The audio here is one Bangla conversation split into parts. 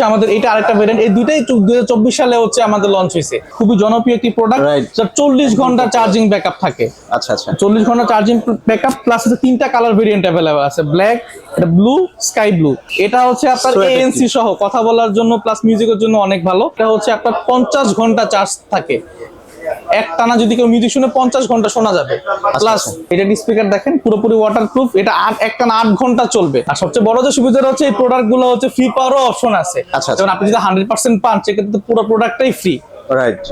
হচ্ছে আমাদের এটা আরেকটা ভেরিয়েন্ট এই দুইটাই দুই সালে হচ্ছে আমাদের লঞ্চ হয়েছে। খুবই জনপ্রিয় একটি প্রোডাক্ট চল্লিশ ঘণ্টা চার্জিং ব্যাকআপ থাকে। আচ্ছা আচ্ছা। চল্লিশ ঘণ্টা চার্জিং ব্যাকআপ প্লাস তিনটা কালার ভেরিয়েন্ট অ্যাভেলেবল আছে। ব্ল্যাক এটা ব্লু স্কাই ব্লু এটা হচ্ছে আপনার এএনসি সহ। কথা বলার জন্য প্লাস মিউজিকের জন্য অনেক ভালো। এটা হচ্ছে আপনার পঞ্চাশ ঘণ্টা চার্জ থাকে। এক টানা যদি কেউ মিউজিক শুনে পঞ্চাশ ঘণ্টা শোনা যাবে। প্লাস এটা স্পিকার দেখেন পুরোপুরি ওয়াটার প্রুফ এটা আট একটানা আট ঘণ্টা চলবে। আর সবচেয়ে বড় যে সুবিধাটা হচ্ছে এই প্রোডাক্টগুলো হচ্ছে ফ্রি পাওয়ারও অপশন আছে। আচ্ছা, আচ্ছা। যেমন আপনি যদি হান্ড্রেড পার্সেন্ট পান সেক্ষেত্রে পুরো প্রোডাক্টটাই ফ্রি রাইট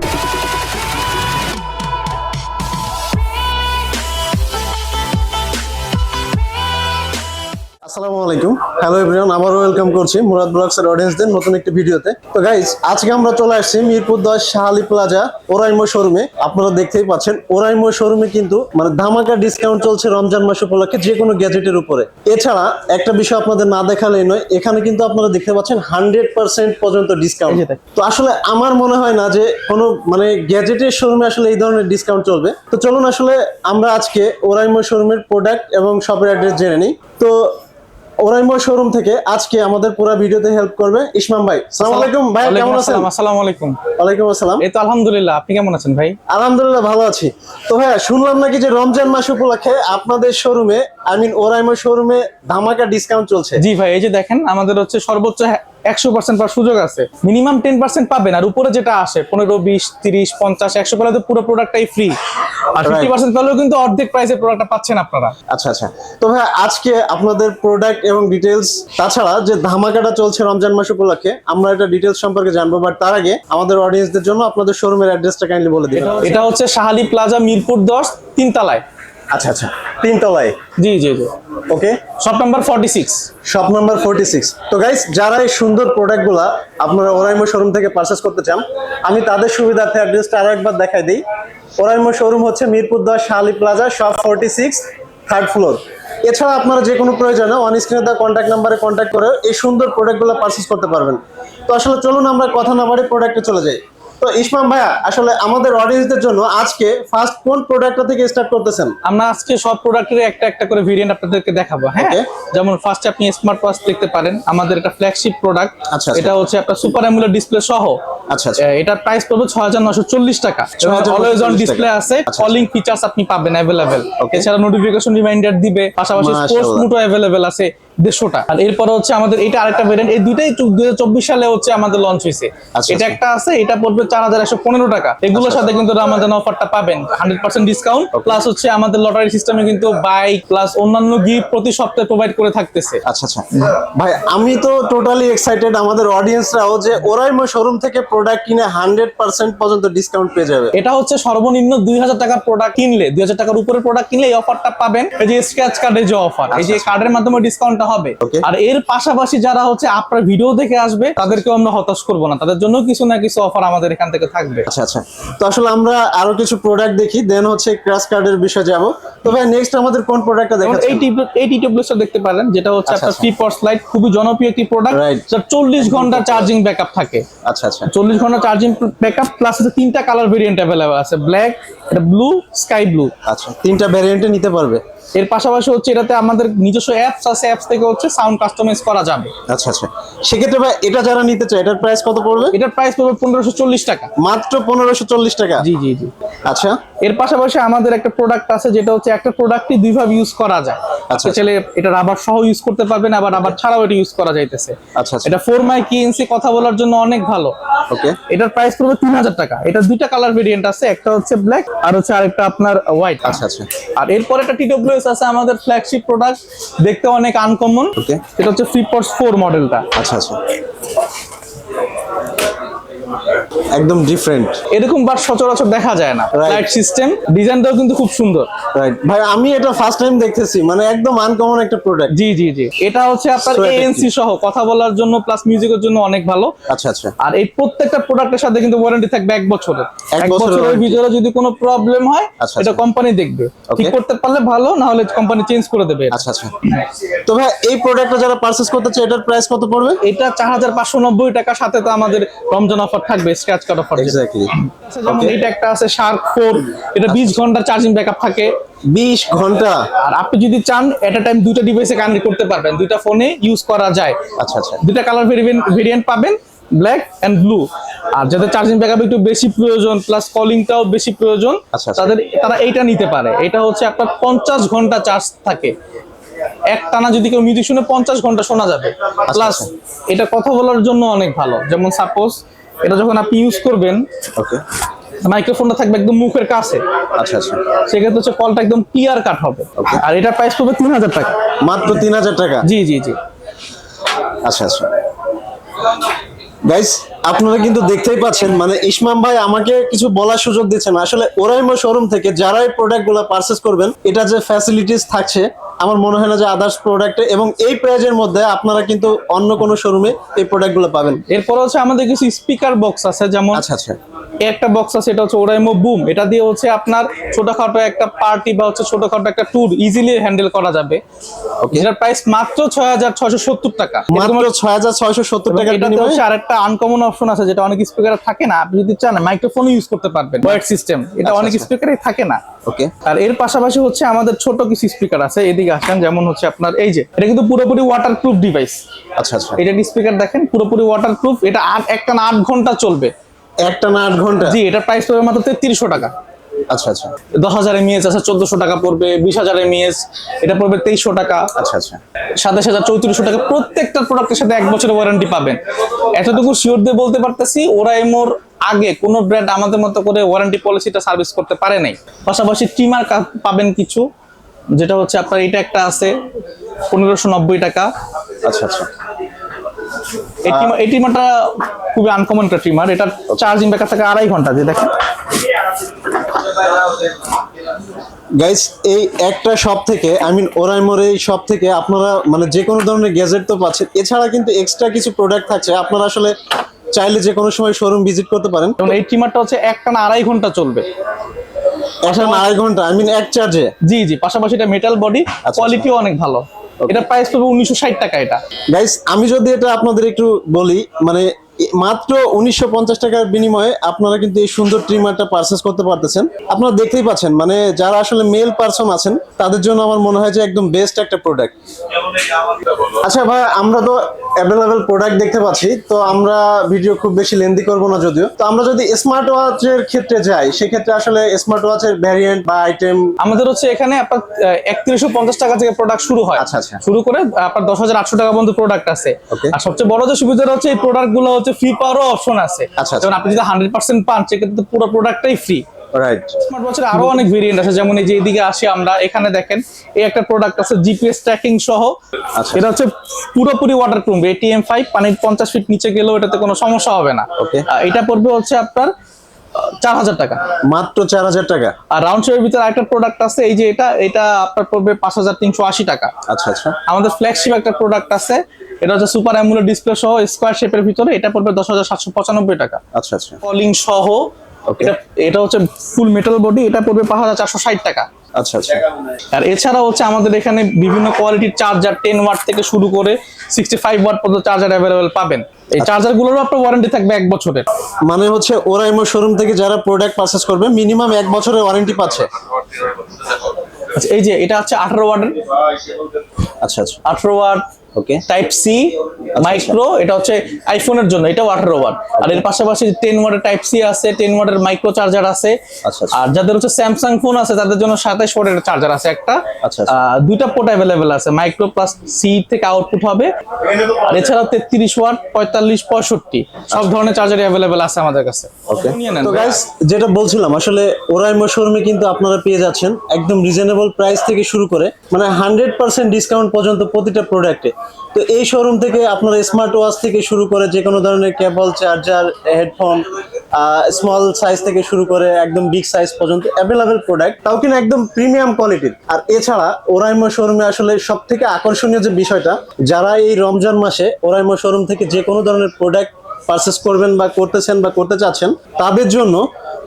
আসসালামু আলাইকুম। হ্যালো এভরিওয়ান আবারও ওয়েলকাম করছি মুরাদ ব্লগসের অডিয়েন্সদের নতুন একটি ভিডিওতে। তো গাইজ আজকে আমরা চলে আসছি মিরপুর দশ শাহালি প্লাজা ওরাইমো শোরুমে। আপনারা দেখতেই পাচ্ছেন ওরাইমো শোরুমে কিন্তু মানে ধামাকা ডিসকাউন্ট চলছে রমজান মাস উপলক্ষে যে কোনো গ্যাজেটের উপরে। এছাড়া একটা বিষয় আপনাদের না দেখালেই নয় এখানে কিন্তু আপনারা দেখতে পাচ্ছেন হান্ড্রেড পার্সেন্ট পর্যন্ত ডিসকাউন্ট তো আসলে আমার মনে হয় না যে কোনো মানে গ্যাজেটের শোরুমে আসলে এই ধরনের ডিসকাউন্ট চলবে। তো চলুন আসলে আমরা আজকে ওরাইমো শোরুমের প্রোডাক্ট এবং শপের অ্যাড্রেস জেনে নিই। তো ওরাইমো শোরুম থেকে আজকে আমাদের পুরো ভিডিওতে হেল্প করবে ইসমাম ভাই। সালাম আলাইকুম। ভাই কেমন আছেন? আসসালামু আলাইকুম। ওয়ালাইকুম আসসালাম। এই তো আলহামদুলিল্লাহ আপনি কেমন আছেন ভাই? আলহামদুলিল্লাহ ভালো আছি। তো হ্যাঁ শুনলাম নাকি যে রমজান মাস উপলক্ষে আপনাদের শোরুমে আই মিন ওরাইমো শোরুমে ধামাকা ডিসকাউন্ট চলছে। জি ভাই এই যে দেখেন আমাদের হচ্ছে সর্বোচ্চ একশো পার্সেন্ট পাওয়ার সুযোগ আছে। মিনিমাম টেন পার্সেন্ট পাবেন আর উপরে যেটা আসে পনেরো বিশ তিরিশ পঞ্চাশ একশো পেলে তো পুরো প্রোডাক্টটাই ফ্রি আর ফিফটি পার্সেন্ট পেলেও কিন্তু অর্ধেক প্রাইসে প্রোডাক্টটা পাচ্ছেন আপনারা। আচ্ছা আচ্ছা। তো ভাই আজকে আপনাদের প্রোডাক্ট এবং ডিটেলস তাছাড়া যে ধামাকাটা চলছে রমজান মাস উপলক্ষে আমরা এটা ডিটেলস সম্পর্কে জানব বাট তার আগে আমাদের অডিয়েন্সদের জন্য আপনাদের শোরুমের অ্যাড্রেসটা কাইন্ডলি বলে দিন এটা হচ্ছে শাহালি প্লাজা মিরপুর দশ তিনতলায়। আচ্ছা আচ্ছা। তিনতলায়? জি জি জি। Okay shop number forty six shop number forty six তো গাইস যারা এই সুন্দর প্রোডাক্টগুলো আপনারা ওরাইমো শোরুম থেকে পারচেস করতে চান আমি তাদের সুবিধার্থে অ্যাড্রেসটা আরও একবার দেখাই দিই। ওরাইমো শোরুম হচ্ছে মিরপুর দশ Shahali plaza shop forty six third floor এছাড়া আপনারা যে কোনো প্রয়োজনে অন স্ক্রিনে দেওয়া কন্ট্যাক্ট নাম্বারে কন্ট্যাক্ট করে এই সুন্দর প্রোডাক্টগুলো পারচেস করতে পারবেন। তো আসলে চলুন আমরা কথা না বাড়ি প্রোডাক্টে চলে যাই। তো ইসমাম ভাইয়া আসলে আমাদের অডিয়েন্সদের জন্য আজকে ফার্স্ট কোন প্রোডাক্টটা থেকে স্টার্ট করতেছেন? আমরা আজকে সব প্রোডাক্টের একটা একটা করে ভেরিয়েন্ট আপনাদেরকে দেখাবো হ্যাঁ? যেমন ফার্স্ট আপনি স্মার্ট ওয়াচ দেখতে পারেন আমাদের একটা ফ্ল্যাগশিপ প্রোডাক্ট আচ্ছা, আচ্ছা। এটা হচ্ছে আপনার সুপার অ্যামুলার ডিসপ্লে সহ। আচ্ছা আচ্ছা। এটার প্রাইস পড়বে ছয় হাজার নশো চল্লিশ টাকা। 6,940 অলওয়েজ অন ডিসপ্লে আছে আচ্ছা, কলিং ফিচার্স আপনি পাবেন Okay. এছাড়া নোটিফিকেশন রিমাইন্ডার দিবে পাশাপাশি স্পোর্টস। মুটো অ্যাভেলেবেল আছে। দেড়শোটা। আর এরপরে হচ্ছে আমাদের এটা আরেকটা ভেরিয়েন্ট এই দুইটাই দুই সালে হচ্ছে আমাদের লঞ্চ হয়েছে। আচ্ছা, এটা আচ্ছা। একটা আছে এটা পড়বে চার হাজার একশো পনেরো টাকা। এগুলোর সাথে কিন্তু অফারটা পাবেন হান্ড্রেড পার্সেন্ট ডিসকাউন্ট প্লাস হচ্ছে আমাদের লটারি সিস্টেমে কিন্তু বাইক প্লাস অন্যান্য গিফট প্রতি সপ্তাহে প্রোভাইড করে থাকতেছে। আচ্ছা আচ্ছা। ভাই আমি তো টোটালি এক্সাইটেড আমাদের অডিয়েন্সরাও যে ওরাইমো শোরুম থেকে প্রোডাক্ট কিনে হান্ড্রেড পার্সেন্ট পর্যন্ত ডিসকাউন্ট পেয়ে যাবে। এটা হচ্ছে সর্বনিম্ন দুই হাজার টাকার প্রোডাক্ট কিনলে দুই হাজার টাকার উপরে প্রোডাক্ট কিনলে এই অফারটা পাবেন। এই যে স্ক্র্যাচ কার্ডের যে অফার এই যে কার্ডের মাধ্যমে ডিসকাউন্টটা হবে। আর এর পাশাপাশি যারা হচ্ছে আপনার ভিডিও দেখে আসবে তাদেরকেও আমরা হতাশ করব না। তাদের জন্য কিছু না কিছু অফার আমাদের এখান থেকে থাকবে। আচ্ছা আচ্ছা। তো আসলে আমরা আরও কিছু প্রোডাক্ট দেখি দেন হচ্ছে ক্র্যাশ কার্ডের বিষয়ে যাব। তো ভাই নেক্সট আমাদের কোন প্রোডাক্টটা দেখাচ্ছেন? এই টিপ এই দেখতে পারেন যেটা হচ্ছে আচ্ছা, আপনার আচ্ছা। ফ্রি পট লাইট খুবই জনপ্রিয় একটি প্রোডাক্ট. যার চল্লিশ ঘণ্টা চার্জিং ব্যাকআপ থাকে। আচ্ছা আচ্ছা। চল্লিশ ঘণ্টা চার্জিং ব্যাকআপ প্লাস তিনটা কালার ভেরিয়েন্ট অ্যাভেলেবল আছে। ব্ল্যাক এটা ব্লু স্কাই ব্লু আচ্ছা তিনটা ভ্যারিয়েন্টে নিতে পারবে? এর পাশাপাশি হচ্ছে এটাতে আমাদের নিজস্ব অ্যাপস আছে অ্যাপস থেকে হচ্ছে সাউন্ড কাস্টমাইজ করা যাবে। আচ্ছা আচ্ছা। সেক্ষেত্রে ভাই এটা যারা নিতে চায় এটার প্রাইস কত পড়বে? এটার প্রাইস পড়বে পনেরোশো চল্লিশ টাকা। মাত্র পনেরোশো চল্লিশ টাকা? জি জি জি। আচ্ছা। এর পাশাপাশি আমাদের একটা প্রোডাক্ট আছে যেটা হচ্ছে একটা প্রোডাক্টই দুইভাবে ইউজ করা যায়। আচ্ছা। আপনি চাইলে এটা রাবার সহ ইউজ করতে পারবেন আবার রাবার ছাড়াও এটা ইউজ করা যাইতেছে। আচ্ছা আচ্ছা। এটা ফোর মাই কি ইঞ্চি কথা বলার জন্য অনেক ভালো। ওকে এটার প্রাইস পড়বে তিন হাজার টাকা। এটা দুইটা কালার ভেরিয়েন্ট আছে একটা হচ্ছে ব্ল্যাক আর হচ্ছে আরেকটা আপনার হোয়াইট আচ্ছা আচ্ছা। আর এরপর একটা টিডব্লিউএস আছে আমাদের ফ্ল্যাগশিপ প্রোডাক্ট দেখতে অনেক আনকমন. এটা হচ্ছে ফ্লিপপটস ফোর মডেলটা আচ্ছা আচ্ছা। একদম ডিফারেন্ট এরকম সচরাচর দেখা যায় না। লাইট সিস্টেম ডিজাইনটাও কিন্তু খুব সুন্দর। রাইট ভাই আমি এটা ফার্স্ট টাইম দেখতেছি মানে একদম আনকমন একটা প্রোডাক্ট জি জি জি। এটা হচ্ছে আপনার এএনসি সহ কথা বলার জন্য প্লাস মিউজিকের জন্য অনেক ভালো। আচ্ছা আচ্ছা। আর এই প্রত্যেকটা প্রোডাক্টের সাথে কিন্তু ওয়ারেন্টি থাকবে এক বছরের। এক বছরের ভিতরে যদি কোনো প্রবলেম হয় আচ্ছা, এটা আচ্ছা। কোম্পানি দেখবে ঠিক করতে পারলে ভালো না হলে কোম্পানি চেঞ্জ করে দেবে। আচ্ছা আচ্ছা। তো ভাই এই প্রোডাক্টটা যারা পারচেজ করতে চায় এটার প্রাইস কত পড়বে? এটা চার হাজার পাঁচশো নব্বই টাকার সাথে তো আমাদের রমজান অফার অফার থাকবে স্ক্র্যাচ কার্ড অফার এক্স্যাক্টলি যেমন. এটা একটা আছে শার্ক ফোর এটা বিশ ঘণ্টা চার্জিং ব্যাকআপ থাকে। বিশ ঘণ্টা? আর আপনি যদি চান এট টাইম দুইটা ডিভাইসে কানেক্ট করতে পারবেন। দুইটা ফোনে ইউজ করা যায়। আচ্ছা আচ্ছা। দুইটা কালার ভেরিয়েন্ট পাবেন ব্ল্যাক এন্ড ব্লু আর যাদের চার্জিং ব্যাকআপ একটু বেশি প্রয়োজন প্লাস কলিংটাও বেশি প্রয়োজন আচ্ছা, আচ্ছা। তাদের তারা এইটা নিতে পারে। এটা হচ্ছে আপনার পঞ্চাশ ঘণ্টা চার্জ থাকে। এক টানা যদি কেউ মিউজিক শুনে পঞ্চাশ ঘণ্টা শোনা যাবে। প্লাস এটা কথা বলার জন্য অনেক ভালো। যেমন সাপোজ এটা যখন আপনি ইউজ করবেন ওকে মাইক্রোফোনটা থাকবে একদম মুখের কাছে। আচ্ছা আচ্ছা। সেক্ষেত্রে হচ্ছে কলটা একদম ক্লিয়ার কাট হবে. আর এটা প্রাইস পড়বে তিন হাজার টাকা। মাত্র তিন হাজার টাকা? জি জি জি। আচ্ছা আচ্ছা। গাইস আপনারা কিন্তু দেখতেই পাচ্ছেন মানে ইসমাম ভাই আমাকে কিছু বলার সুযোগ দিচ্ছেন আসলে ওরাইমো শোরুম থেকে যারা এই প্রোডাক্টগুলো পারচেস করবেন এটা যে ফ্যাসিলিটিস থাকছে আমার মনে হয় না যে আদার্স প্রোডাক্টে এবং এই প্রাইজের মধ্যে আপনারা কিন্তু অন্য কোনো শোরুমে এই প্রোডাক্টগুলো পাবেন। এরপর হচ্ছে আমাদের কিছু স্পিকার বক্স আছে যেমন আচ্ছা আচ্ছা। একটা বক্স আছে এটা হচ্ছে ওরাইমো বুম এটা দিয়ে হচ্ছে আপনার ছোটখাটো একটা পার্টি বা হচ্ছে ছোটখাটো একটা ট্যুর ইজিলি হ্যান্ডেল করা যাবে. এটার প্রাইস মাত্র ছয় হাজার ছয়শো সত্তর টাকা। মাত্র ছয় হাজার ছয়শো সত্তর এটাতে বিনিময়ে? হচ্ছে আরেকটা আনকমন অপশন আছে যেটা অনেক স্পিকারে থাকে না। আপনি যদি চান মাইক্রোফোন ইউজ করতে পারবেন। ওয়েট সিস্টেম এটা আচ্ছা, অনেক আচ্ছা। স্পিকারে থাকে না। ওকে আর এর পাশাপাশি হচ্ছে আমাদের ছোট কিছু স্পিকার আছে এদিকে আসেন যেমন হচ্ছে আপনার এই যে এটা কিন্তু পুরোপুরি ওয়াটারপ্রুফ ডিভাইস আচ্ছা আচ্ছা। এটা স্পিকার দেখেন? পুরোপুরি ওয়াটারপ্রুফ এটা আট একটা না আট ঘণ্টা চলবে। একটা না আট ঘণ্টা? জি এটা প্রাইস পড়বে মাত্র তেত্রিশশো টাকা। আচ্ছা আচ্ছা। দশ হাজার এমএএস আছে চোদ্দশো টাকা পড়বে বিশ হাজার এমএএস এটা পড়বে তেইশশো টাকা। আচ্ছা আচ্ছা। সাতাশ হাজার চৌত্রিশশো টাকা প্রত্যেকটা প্রোডাক্টের সাথে এক বছরের ওয়ারেন্টি পাবেন। এতটুকু শিওর দিয়ে বলতে পারতেছি ওরা এমোর আগে কোন ব্র্যান্ড আমাদের মতো করে ওয়ারেন্টি পলিসিটা সার্ভিস করতে পারে নাই। পাশাপাশি ট্রিমার পাবেন কিছু যেটা হচ্ছে আপনার এটা একটা আছে পনেরোশো নব্বই টাকা। আচ্ছা আচ্ছা। এই ট্রিমারটা খুবই আনকমন একটা ট্রিমার এটা চার্জিং ব্যাকআপ থাকে আড়াই ঘণ্টা যে দেখেন। গাইস এই একটা শপ থেকে আই মিন ওরাইমোর এই শপ থেকে আপনারা মানে যে কোনো ধরনের গ্যাজেট তো পাচ্ছেন। এছাড়া কিন্তু এক্সট্রা কিছু প্রোডাক্ট থাকছে। আপনারা আসলে চাইলে যে কোনো সময় শোরুম ভিজিট করতে পারেন। যেমন এই ট্রিমারটা হচ্ছে একটা না আড়াই ঘণ্টা চলবে। একটা না আড়াই ঘণ্টা আই মিন এক চার্জে জি জি পাশাপাশি এটা মেটাল বডি কোয়ালিটিও অনেক ভালো। এটা প্রাইস পড়বে উনিশশো ষাট টাকা এটা। গাইস আমি যদি এটা আপনাদের একটু বলি মানে মাত্র উনিশশো পঞ্চাশ টাকার বিনিময়ে আপনারা কিন্তু এই সুন্দর ট্রিমারটা পারচেস করতে পারতেছেন। আপনারা দেখতেই পাচ্ছেন মানে যারা আসলে মেল পারসন আছেন তাদের জন্য আমার মনে হয় যে একদম বেস্ট একটা প্রোডাক্ট আচ্ছা ভাই আমরা তো অ্যাভেলেবেল প্রোডাক্ট দেখতে পাচ্ছি তো আমরা ভিডিও খুব বেশি লেন্দি করব না যদিও। তো আমরা যদি স্মার্ট ওয়াচের ক্ষেত্রে যাই সেক্ষেত্রে আসলে স্মার্ট ওয়াচের ভ্যারিয়েন্ট বা আইটেম আমাদের হচ্ছে এখানে আপনার একত্রিশশো পঞ্চাশ টাকা থেকে প্রোডাক্ট শুরু হয়। আচ্ছা, আচ্ছা। শুরু করে আপনার দশ হাজার আটশো টাকা পর্যন্ত প্রোডাক্ট আছে। আর সবচেয়ে বড় যে সুবিধাটা হচ্ছে এই প্রোডাক্টগুলো হচ্ছে ফ্রি পাওয়ারও অপশন আছে। আচ্ছা, আচ্ছা। যেমন আপনি যদি হান্ড্রেড পার্সেন্ট পান সেক্ষেত্রে পুরো প্রোডাক্টটাই ফ্রি রাইট স্মার্ট ওয়াচের আরও অনেক ভেরিয়েন্ট আছে যেমন এই যে এদিকে আসি আমরা এখানে দেখেন এই একটা প্রোডাক্ট আছে জিপিএস ট্র্যাকিং সহ। আচ্ছা। এটা হচ্ছে পুরোপুরি ওয়াটার প্রুফ এটিএম ফাইভ পানির পঞ্চাশ ফিট নিচে গেলেও এটাতে কোনো সমস্যা হবে না। এটা পড়বে হচ্ছে আপনার চার হাজার টাকা। মাত্র চার হাজার টাকা? আর রাউন্ড শেপের ভিতরে একটা প্রোডাক্ট আছে এই যে এটা এটা আপনার পড়বে পাঁচ হাজার তিনশো আশি টাকা। আচ্ছা আচ্ছা। আমাদের ফ্ল্যাগশিপ একটা প্রোডাক্ট আছে এটা হচ্ছে সুপার অ্যামুলেট ডিসপ্লে সহ স্কোয়ার শেপের ভিতরে এটা পড়বে দশ হাজার সাতশো পঁচানব্বই টাকা। আচ্ছা আচ্ছা। কলিং সহ. এটা এটা হচ্ছে ফুল মেটাল বডি এটা পড়বে পাঁচ হাজার চারশো ষাট টাকা। আচ্ছা আচ্ছা। আর এছাড়া হচ্ছে আমাদের এখানে বিভিন্ন কোয়ালিটির চার্জার টেন ওয়াট থেকে শুরু করে সিক্সটি ফাইভ ওয়াট পর্যন্ত চার্জার অ্যাভেলেবেল পাবেন। এই চার্জার গুলোরও আপনার ওয়ারেন্টি থাকবে এক বছরের। মানে হচ্ছে ওরাইমো শোরুম থেকে যারা প্রোডাক্ট পারচেস করবে মিনিমাম এক বছরের ওয়ারেন্টি পাচ্ছে। আচ্ছা এই যে এটা হচ্ছে আঠারো ওয়াটের আচ্ছা আচ্ছা। আঠারো watt okay type C micro এটা হচ্ছে আইফোনের জন্য এটাও আঠারো ওয়াট। আর এর পাশাপাশি টেন ওয়াটের টাইপ সি আছে টেন ওয়াটের মাইক্রো চার্জার আছে। আচ্ছা, আচ্ছা। আর যাদের হচ্ছে স্যামসাং ফোন আছে তাদের জন্য সাতাশ ওয়াটের চার্জার আছে একটা। আচ্ছা, আচ্ছা। দুইটা পোর্ট অ্যাভেলেবেল আছে মাইক্রো প্লাস সি থেকে আউটপুট হবে। আর এছাড়াও তেত্রিশ ওয়াট পঁয়তাল্লিশ পঁয়ষট্টি সব ধরনের চার্জার অ্যাভেলেবেল আছে আমাদের কাছে। ওকে তো গাইস যেটা বলছিলাম আসলে ওরাইমো শোরুমে কিন্তু আপনারা পেয়ে যাচ্ছেন। একদম রিজনেবল প্রাইস থেকে শুরু করে মানে হান্ড্রেড পার্সেন্ট ডিসকাউন্ট পর্যন্ত প্রতিটা প্রোডাক্টে তো এই শোরুম থেকে আপনার স্মার্ট ওয়াচ থেকে শুরু করে যে কোনো ধরনের cable charger headphone small size থেকে শুরু করে একদম বিগ সাইজ পর্যন্ত অ্যাভেলেবেল প্রোডাক্ট তাও কিন্তু একদম প্রিমিয়াম কোয়ালিটির আর এছাড়া ওরাইমো শোরুমে আসলে সব থেকে আকর্ষণীয় যে বিষয়টা, যারা এই রমজান মাসে ওরাইমো শোরুম থেকে যে কোনো ধরনের প্রোডাক্ট পারচেস করবেন বা করতেছেন বা করতে চাচ্ছেন, তাদের জন্য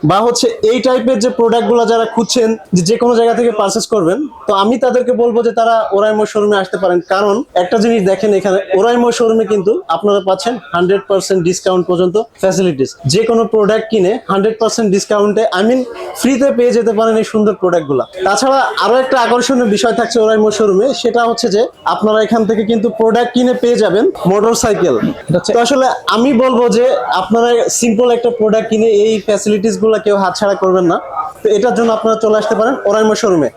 বা হচ্ছে এই টাইপের যে প্রোডাক্টগুলো যারা খুঁজছেন যে যে কোনো জায়গা থেকে পারচেস করবেন তো আমি তাদেরকে বলব যে তারা ওরাইমো শোরুমে আসতে পারেন। কারণ একটা জিনিস দেখেন এখানে ওরাইমো শোরুমে কিন্তু আপনারা পাচ্ছেন হান্ড্রেড পার্সেন্ট ডিসকাউন্ট পর্যন্ত ফ্যাসিলিটিস যে কোনো প্রোডাক্ট কিনে হান্ড্রেড পার্সেন্ট ডিসকাউন্টে আই মিন ফ্রিতে পেয়ে যেতে পারেন এই সুন্দর প্রোডাক্টগুলো তাছাড়া আরও একটা আকর্ষণীয় বিষয় থাকছে ওরাইমো শোরুমে সেটা হচ্ছে যে আপনারা এখান থেকে কিন্তু প্রোডাক্ট কিনে পেয়ে যাবেন মোটর সাইকেল তো আসলে আমি বলব যে আপনারা সিম্পল একটা প্রোডাক্ট কিনে এই ফ্যাসিলিটিস গুলো কেউ হাতছাড়া করবেন না। তো এটার জন্য আপনারা চলে আসতে পারেন ওরাইমো শোরুমে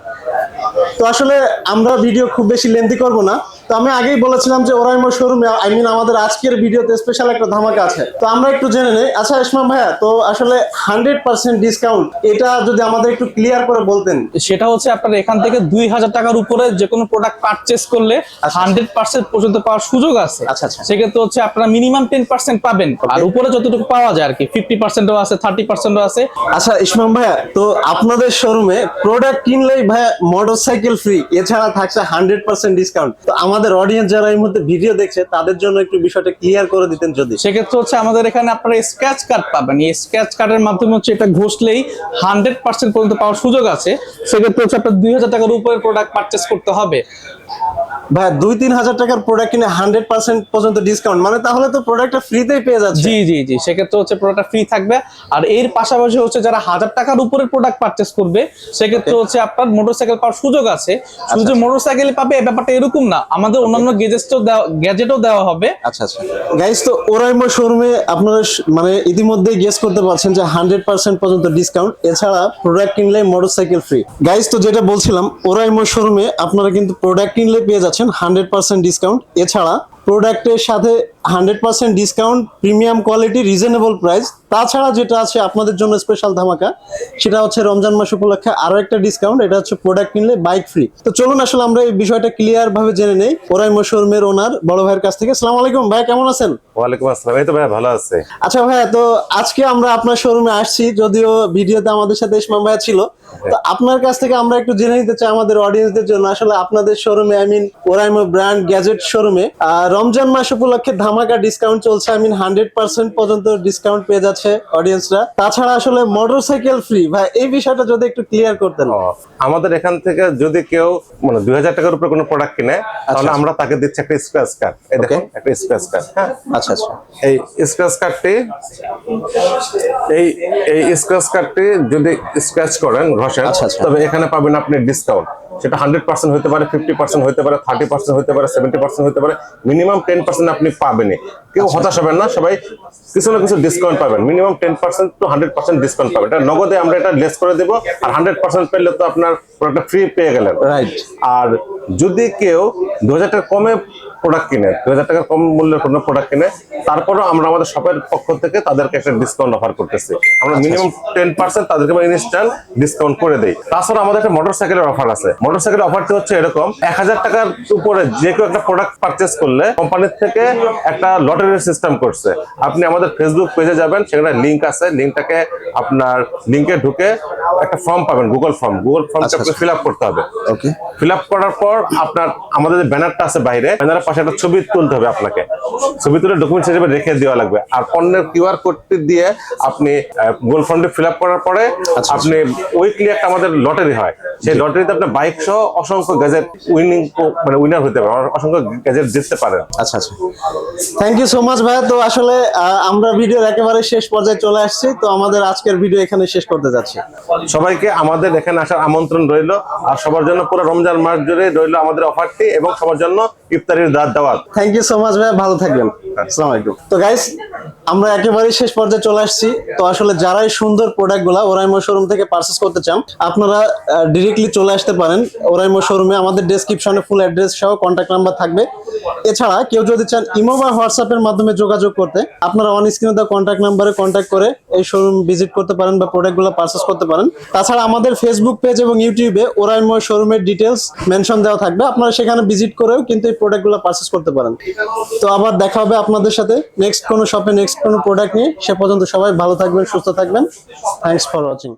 তো আসলে আমরা ভিডিও খুব বেশি লেন্দি করব না। তো আমি আগেই বলেছিলাম যে ওরাইমো শোরুমে আই মিন আমাদের আজকের ভিডিওতে স্পেশাল একটা ধামাকা আছে। তো আমরা একটু জেনে নেই। আচ্ছা ইসমাম ভাইয়া তো আসলে হান্ড্রেড পার্সেন্ট ডিসকাউন্ট এটা যদি আমাদের একটু ক্লিয়ার করে বলতেন। সেটা হচ্ছে আপনার এখান থেকে দুই হাজার টাকার উপরে যে কোনো প্রোডাক্ট পারচেস করলে হান্ড্রেড পার্সেন্ট পর্যন্ত পাওয়ার সুযোগ আছে। আচ্ছা, আচ্ছা। সেক্ষেত্রে হচ্ছে আপনারা মিনিমাম টেন পার্সেন্ট পাবেন। আর উপরে যতটুকু পাওয়া যায় আর কি ফিফটি পার্সেন্টও আছে থার্টি পার্সেন্টও আছে। আচ্ছা ইসমাম ভাইয়া তো আপনাদের শোরুমে প্রোডাক্ট কিনলেই ভাইয়া মোটর সাইকেল ফ্রি এছাড়া থাকছে হান্ড্রেড পার্সেন্ট ডিসকাউন্ট তো আমাদের অডিয়েন্স যারা এই মুহূর্তে ভিডিও দেখছে, তাদের জন্য একটু বিষয়টা ক্লিয়ার করে দিতেন যদি। সেক্ষেত্রে হচ্ছে আমাদের এখানে আপনারা স্ক্র্যাচ কার্ড পাবেন। এই স্ক্র্যাচ কার্ডের মাধ্যমে হচ্ছে এটা ঘষলেই হান্ড্রেড পার্সেন্ট পর্যন্ত পাওয়ার সুযোগ আছে। সেক্ষেত্রে হচ্ছে আপনার দুই হাজার টাকার উপরে প্রোডাক্ট পারচেস করতে হবে। ভাই দুই তিন হাজার টাকার প্রোডাক্ট কিনে হান্ড্রেড পার্সেন্ট পর্যন্ত ডিসকাউন্ট মানে তাহলে তো প্রোডাক্টটা ফ্রিতেই পেয়ে যাচ্ছে। জি জি জি। সেক্ষেত্রে হচ্ছে প্রোডাক্ট ফ্রি থাকবে। আর এর পাশাপাশি হচ্ছে যারা হাজার টাকার উপরে প্রোডাক্ট পারচেস করবে সেক্ষেত্রে হচ্ছে আপনার মোটরসাইকেল পাওয়ার সুযোগ আছে। শুধু যে মোটরসাইকেল পাবে এই ব্যাপারটা এরকম না। আমাদের অন্যান্য গেজেটও গ্যাজেটও দেওয়া হবে। আচ্ছা আচ্ছা। গাইস তো ওরাইমো শোরুমে আপনারা মানে ইতিমধ্যে গেস করতে পারছেন যে হান্ড্রেড পার্সেন্ট পর্যন্ত ডিসকাউন্ট এছাড়া প্রোডাক্ট কিনলে মোটরসাইকেল ফ্রি গাইস তো যেটা বলছিলাম ওরাইমো শোরুমে আপনারা কিন্তু প্রোডাক্ট কিনলে পেয়ে যাচ্ছেন হান্ড্রেড পার্সেন্ট ডিসকাউন্ট এছাড়া প্রোডাক্টের সাথে hundred percent discount premium quality reasonable price. তাছাড়া যেটা আছে আপনাদের জন্য স্পেশাল ধামাকা সেটা হচ্ছে রমজান মাস উপলক্ষে আরও একটা ডিসকাউন্ট এটা হচ্ছে প্রোডাক্ট কিনলে বাইক ফ্রি তো চলুন আসলে আমরা এই বিষয়টা ক্লিয়ার ভাবে জেনে নেই। ওরাইমো শোরুমের ওনার বড় ভাইয়ের কাছ থেকে। আসসালামু আলাইকুম ভাই কেমন আছেন? ওয়ালাইকুম আসসালাম। এই তো ভাই ভালো আছে। আচ্ছা ভাইয়া তো আজকে আমরা আপনার শোরুমে আসছি যদিও ভিডিওতে আমাদের সাথে ইসমাম ভাইয়া ছিল। তো আপনার কাছ থেকে আমরা একটু জেনে নিতে চাই আমাদের অডিয়েন্সদের জন্য। আসলে আপনাদের শোরুমে I mean Oraimo brand gadget শোরুমে রমজান মাস উপলক্ষে ধামাকা ডিসকাউন্ট চলছে আই মিন হান্ড্রেড পার্সেন্ট পর্যন্ত ডিসকাউন্ট পেয়ে যাচ্ছে অডিয়েন্সরা তাছাড়া আসলে মোটরসাইকেল ফ্রি ভাই এই বিষয়টা যদি একটু ক্লিয়ার করতেন আমাদের এখান থেকে যদি কেউ মানে দুই হাজার টাকার উপরে কোনো প্রোডাক্ট কিনে তাহলে আমরা তাকে দিচ্ছি একটা স্ক্র্যাচ কার্ড এই দেখুন একটা স্ক্র্যাচ কার্ড হ্যাঁ? আচ্ছা আচ্ছা। এই স্ক্র্যাচ কার্ডটি এই এই স্ক্র্যাচ কার্ডটি যদি স্ক্র্যাচ করেন ঘষেন আচ্ছা, আচ্ছা। তবে এখানে পাবেন আপনি ডিসকাউন্ট সেটা হান্ড্রেড পার্সেন্ট হতে পারে ফিফটি পার্সেন্ট হতে পারে থার্টি পার্সেন্ট হতে পারে সেভেন্টি পার্সেন্ট হতে পারে মিনিমাম টেন পার্সেন্ট আপনি পাবেনই কেউ আচ্ছা, হতাশ হবেন না সবাই কিছু না কিছু ডিসকাউন্ট পাবেন। Minimum ten percent to hundred percent discount পাবেন। এটা নগদে আমরা এটা লেস করে দেবো আর হান্ড্রেড পার্সেন্ট পেলে তো আপনার প্রোডাক্টটা ফ্রি পেয়ে গেলেন। রাইট আর যদি কেউ দু হাজার টাকা কমে প্রোডাক্ট কিনে। দু হাজার টাকার কম মূল্যের কোনো প্রোডাক্ট কিনে। তারপরেও আমরা আমাদের শপের পক্ষ থেকে তাদেরকে একটা ডিসকাউন্ট অফার করতেছি। আমরা মিনিমাম টেন পার্সেন্ট তাদেরকে ইনস্ট্যান্ট ডিসকাউন্ট করে দেই। তাছাড়া আমাদের একটা মোটরসাইকেলের অফার আছে। মোটরসাইকেলের অফারটি হচ্ছে এরকম এক হাজার টাকার উপরে যে কেউ একটা প্রোডাক্ট পারচেস করলে কোম্পানির থেকে একটা লটারির সিস্টেম করছে। আপনি আমাদের ফেসবুক পেজে যাবেন সেখানে লিঙ্ক আছে। লিঙ্কটাকে আপনার লিঙ্কে ঢুকে একটা ফর্ম পাবেন গুগল ফর্ম গুগল ফর্মটা। ফিল আপ করতে হবে। ওকে ফিল আপ করার পর আপনার আমাদের যে ব্যানারটা আছে বাইরে ব্যানারের পাশে একটা ছবি তুলতে হবে আপনাকে। ছবি তুলে ডকুমেন্টস হিসেবে রেখে দেওয়া লাগবে। আর পণ্যের কিউআর কোডটি দিয়ে আপনি গুগল ফর্মটি ফিল আপ করার পরে আচ্ছা, আপনি উইকলি একটা আমাদের লটারি হয়। সেই লটারিতে আপনি বাইক সহ অসংখ্য গ্যাজেট উইনিং মানে উইনার হতে পারেন অসংখ্য গ্যাজেট জিততে পারেন আচ্ছা আচ্ছা। থ্যাংক ইউ সো মাচ ভাইয়া। তো আসলে আমরা ভিডিওর একেবারে শেষ পর্যায়ে চলে আসছি। তো আমাদের আজকের ভিডিও এখানে শেষ করতে যাচ্ছি। সবাইকে আমাদের এখানে আসার আমন্ত্রণ রইল। আর সবার জন্য পুরো রমজান মাস জুড়ে রইল আমাদের অফারটি এবং সবার জন্য ইফতারির দাঁত দাওয়াত। থ্যাংক ইউ সো মাচ ভাইয়া। ভালো থাকবেন। আসসালামু আলাইকুম। তো গাইস আমরা একেবারে শেষ পর্যায়ে চলে আসছি। তো আসলে যারাই সুন্দর প্রোডাক্টগুলো ওরাইমো শোরুম থেকে পারচেস করতে চান, আপনারা ডিরেক্টলি চলে আসতে পারেন। ওরাইমো শোরুমে আমাদের ডেসক্রিপশনে ফুল অ্যাড্রেস সহ কন্ট্যাক্ট নাম্বার থাকবে। এছাড়া কেউ যদি চান ইমো বা হোয়াটসঅ্যাপের মাধ্যমে যোগাযোগ করতে, আপনারা অন স্ক্রিনে দেওয়া কন্ট্যাক্ট নাম্বারে কন্ট্যাক্ট করে এই শোরুম ভিজিট করতে পারেন বা প্রোডাক্টগুলো পারচেস করতে পারেন। তাছাড়া আমাদের ফেসবুক পেজ এবং ইউটিউবে ওরাইমো শোরুমের ডিটেলস মেনশন দেওয়া থাকবে। আপনারা সেখানে ভিজিট করেও কিন্তু এই প্রোডাক্টগুলো পারচেস করতে পারেন। তো আবার দেখা হবে আপনাদের সাথে। নেক্সট কোনো শপে নেক্সট কোনো প্রোডাক্ট নিয়ে। সে পর্যন্ত সবাই ভালো থাকবেন, সুস্থ থাকবেন। Thanks for watching